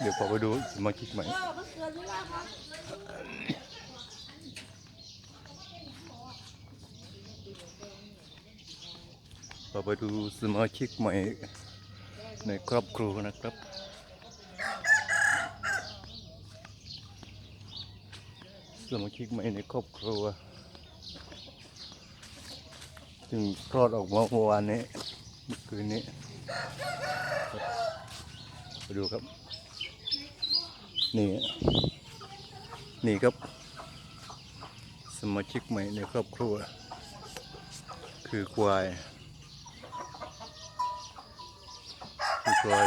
เดี๋ยวพอไปดูสมาชิกใหม่เราไปดูสมาชิกใหม่ในครอบครัวนะครับสมาชิกใหม่ในครอบครัว จึงคลอดออกมาเมื่อวานนี้คืนนี้ไปดูครับ นี่ นี่ครับ สมาชิกใหม่ในครอบครัว คือควายคือควาย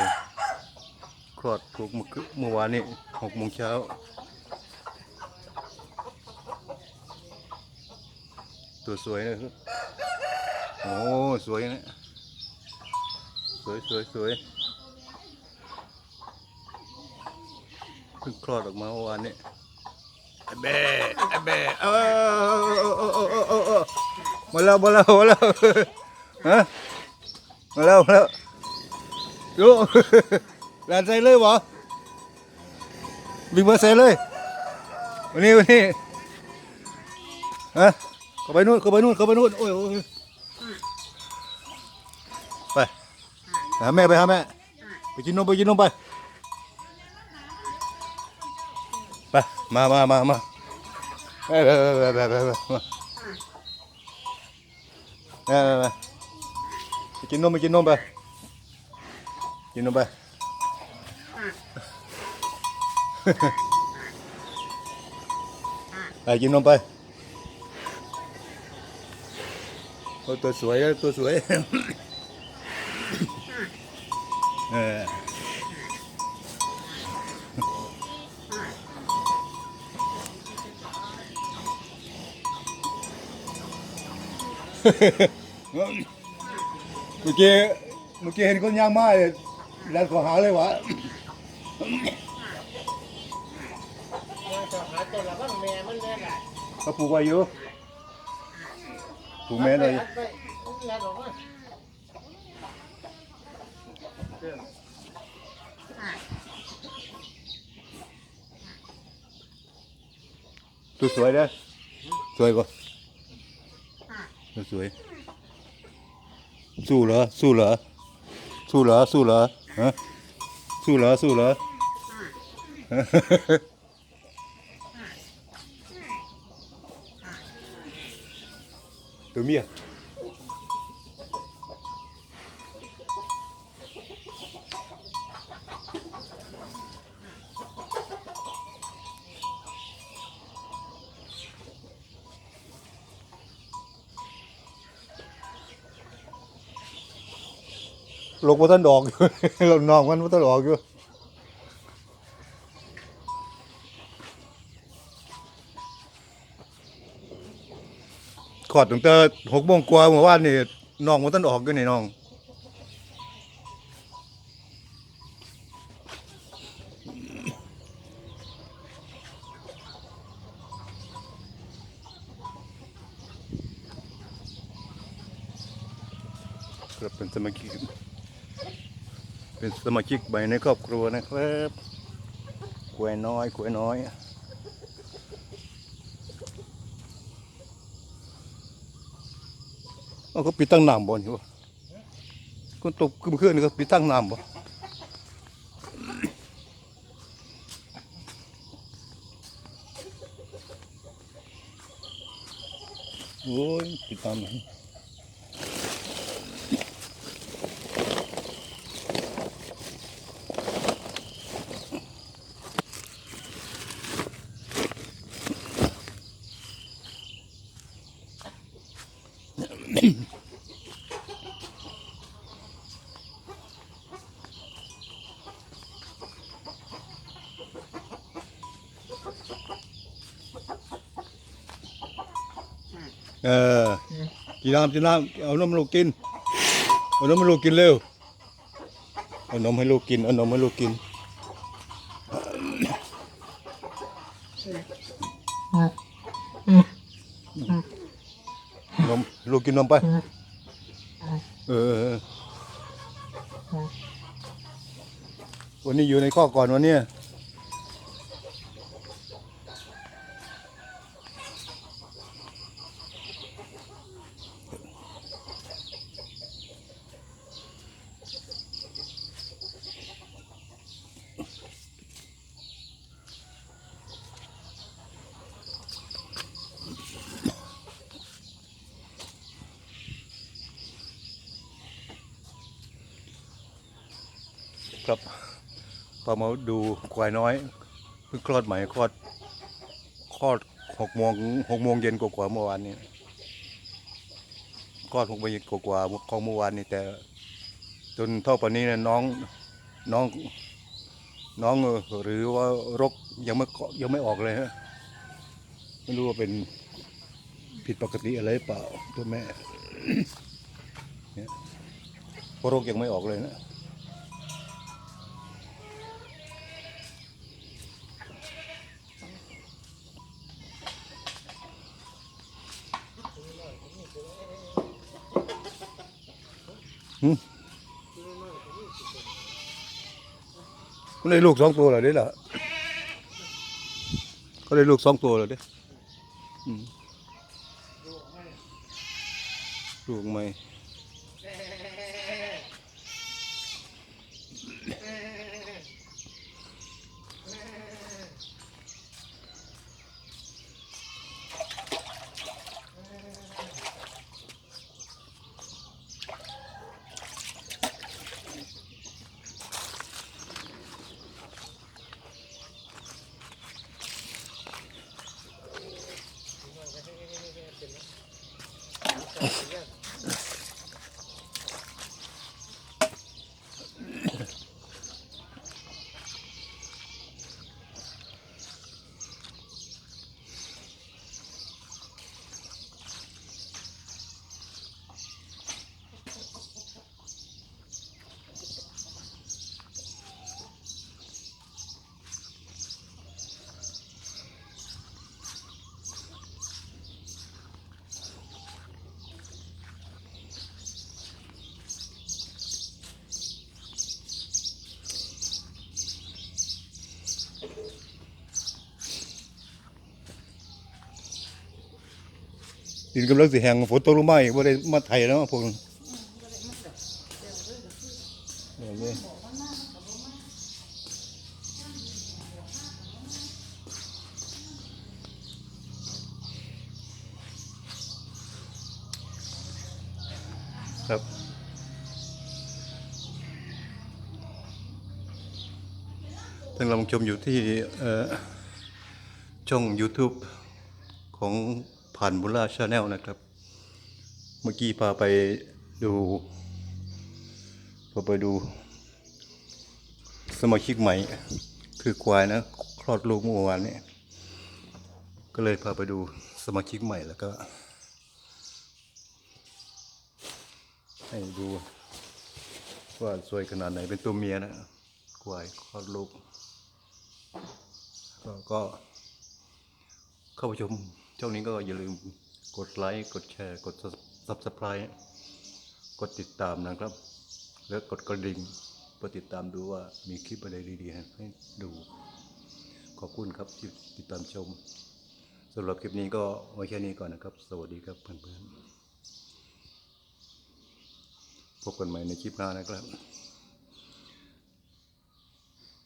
คลอดถูกเมื่อเมื่อวานนี้หกโมงเช้า ตัวสวยนะครับ อ้สวยนะสวยสวยสวยเพิ่งคลอดออกมาเมื่อวานนี้ไอ้แบ่ไอ้แบ่เออเออเออเออเออเอมาแล้วมาแล้วมาแล้วฮะมาแล้วมาแล้วดูหลานใส่เลยวะวิ่งมาใส่เลยวันนี้วันนี้ฮะเข้าไปนู่นเข้าไปนู่นเข้าไปนู่นโอ้ยโอ้ยไป หาแม่ไปหาแม่ ไปกินนมไปกินนมไป ไป มามามามาไปไปไปไปไปไปมาไปไปไปไปกินนมไปกินนมไป กินนมไป ไปกินนมไปโอ้ตัวสวยนะตัวสวย เออเมื่อกี้เมื่อกี้เห็นคนย่างไม้แล้วขอหาเลยวะจะหาตัวละบ้างแม่มันแน่แหละเขาปลูกไว้อยู่ปลูกแม่เลย ไปแม่บอกว่าตัวสวยนะสวยกว่าตัวสวย สู้เหรอ สู้เหรอ สู้เหรอ สู้เหรอฮะสู้เหรอ สู้เหรอตัวเมีย ลงมาต้นดอกอยู่ลงนองมันมาต้นดอกอยู่ขอดตั้งแต่หกโมงกว่าเมื่อวานนี่น้องมันต้นออกอยู่นี่น้องครับเป็นสมาชิก เป็นสมาชิกใหม่ในครอบครัวนะครับกวยน้อยกวยน้อย เอาก็ปิดตั้งน้ำบ่นี่วะก็ตกขึ้นเครื่องนี่ก็ปิดตั้งน้ำบ่โอ้ยปิดตามไหน เออกินน้ำกินน้ำเอานมให้ลูกกินเอานมให้ลูกกินเร็วเอานมให้ลูกกินเอานมให้ลูกกินนมลูกกินนมไปเออวันนี้อยู่ในข้อก่อนวันนี้ ครับพอมาดูควายน้อยเพิ่งคลอดใหม่คลอดคลอดหกโมงหกโมงเย็นกว่าเมื่อวานนี้คลอดหกโมงเย็นกว่าของเมื่อวานนี้แต่ จนเท่าป่านนี้นะน้องน้องน้องหรือว่ารกยังไม่ยังไม่ออกเลยฮะไม่รู้ว่าเป็นผิดปกติอะไรเปล่าตัวแม่เนี่ยเพราะรกยังไม่ออกเลยนะ ก็ได้ลูกสองตัวเหรอเด้ล่ะก็ได้ลูกสองตัวเหรอเด้อลูกไม่ ดินกำลังสิแหงฝนตกลงมาอีกว่าได้มาไทยแล้วพวกนั้นเนี่ยเนี่ยครับท่านกำลังชมอยู่ที่ช่อง YouTube ของ ผ่านบุล่าชาแนลนะครับ เมื่อกี้พาไปดูพาไปดู สมาชิกใหม่ คือควายนะคลอดลูกเมื่อวานนี้ก็เลยพาไปดูสมาชิกใหม่แล้วก็ ให้ดูว่าสวยขนาดไหนเป็นตัวเมียนะควายคลอดลูกก็ก็เข้าไปชม ช่องนี้ก็อย่าลืมกดไลค์กดแชร์ กด subscribe กดติดตามนะครับ แล้วกดกระดิ่งเพื่อติดตามดูว่ามีคลิปอะไรดีๆ ให้ดูขอบคุณครับที่ติดตามชมสำหรับคลิปนี้ก็ไว้แค่นี้ก่อนนะครับ สวัสดีครับเพื่อนๆพบกันใหม่ในคลิปหน้านะครับ